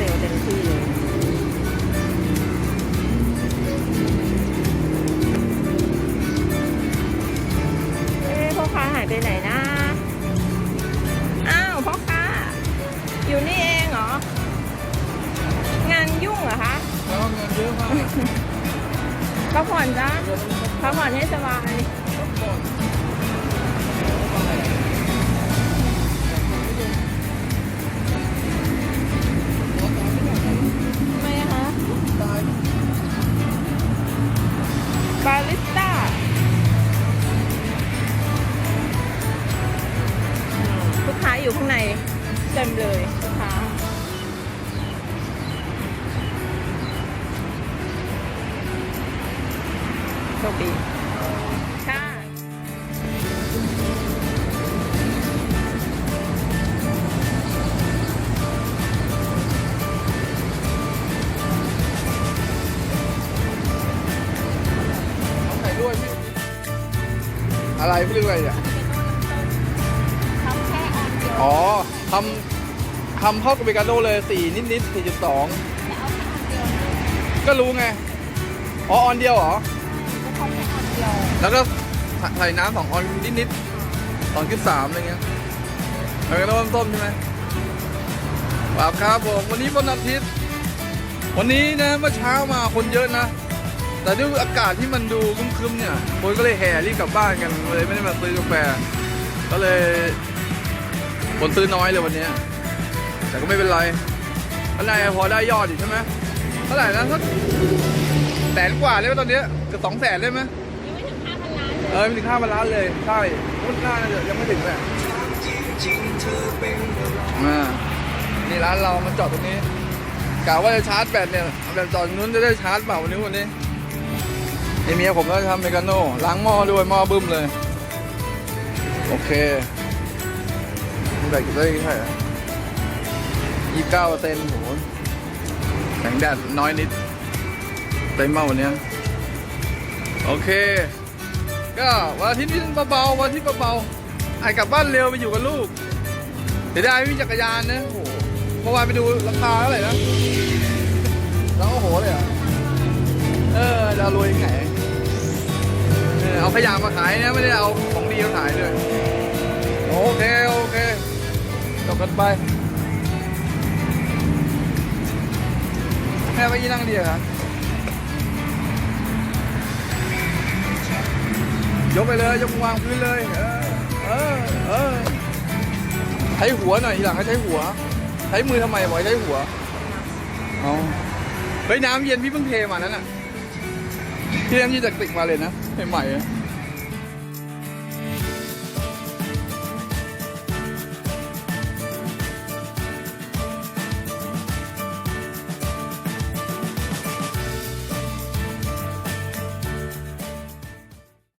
เซลเต็มที่เลยอพ่อค้าหายไปไหนนะ อ้าวพ่อค้า อยู่นี่เองเหรอ งานยุ่งเหรอคะงานเยอะมากพักผ่อนจ้าพักผ่อนให้สบาย อยู่ข้างในเต็มเลยลูกค้าโชคดีค่ะใส่ด้วยพี่อะไรพี่เรื่องอะไรเนี่ยทำแค่ อ๋อทำทำเข้ากับเบกาโดเลยสี่นิดนิดสี่จุดสองก็รู้ไง อ๋อออนเดียวเหรอ แล้วก็ใส่น้ำสองออนนิดนิดสองจุดสามอะไรเงี้ยเบกาโดต้มใช่ไหมครับครับผมวันนี้วันอาทิตย์ วันนี้นะเมื่อเช้ามาคนเยอะนะ แต่ด้วยอากาศที่มันดูครึ้มๆเนี่ยคนก็เลยแห่รีบกลับบ้านกันเลยไม่ได้มาซื้อกาแฟก็เลย คนซื้อน้อยเลยวันนี้ แต่ก็ไม่เป็นไรข้างในพอได้ยอดอยู่ใช่ไหมเท่าไหร่นะสักแสนกว่าเลยไหมตอนเนี้ยเกือบสองแสนเลยไหมยังไม่ถึงห้าพันล้านเลยเออไม่ถึงห้าพันล้านเลย ใช่รุ่นหน้าน่าจะยังไม่ถึงเลยอ่านี่ร้านเรามันจอดตรงนี้กะว่าจะชาร์จแบตเนี่ยเอาแบบจอดนู้นจะได้ชาร์จเปล่าวันนี้วันนี้นี่เมียผมก็ทำเมกาโน่ล้างหม้อด้วยหม้อบึ้มเลย โอเค แบตกี่ได้กี่เท่าไหร่ยี่สิบเก้าเปอร์เซ็นต์โหแสงแดดน้อยนิดเต็มเมาวันเนี้ยโอเค ก็วันอาทิตย์นี้เบาๆวันอาทิตย์เบาๆไอ้กลับบ้านเร็วไปอยู่กับลูกเสียดายไม่มีจักรยานนะโอ้โหเมื่อวานไปดูราคาเท่าไหร่นะแล้วโอ้โหเลยอะเออจะรวยยังไงเออเอาขยะมาขายนะไม่ได้เอาของดีมาขายเลย กันไปแม่ไปยี่นั่งเดีเหรอครับยกไปเลยยกวางพื้นเลย เออเออเออใช้หัวหน่อยทีหลังให้ใช้หัว ใช้มือทำไมบอกใช้หัวเอาเฮ้ยน้ำเย็นพี่เพิ่งเทมานั่นน่ะพี่น้ำเย็นจากติกมาเลยนะใหม่ๆอะ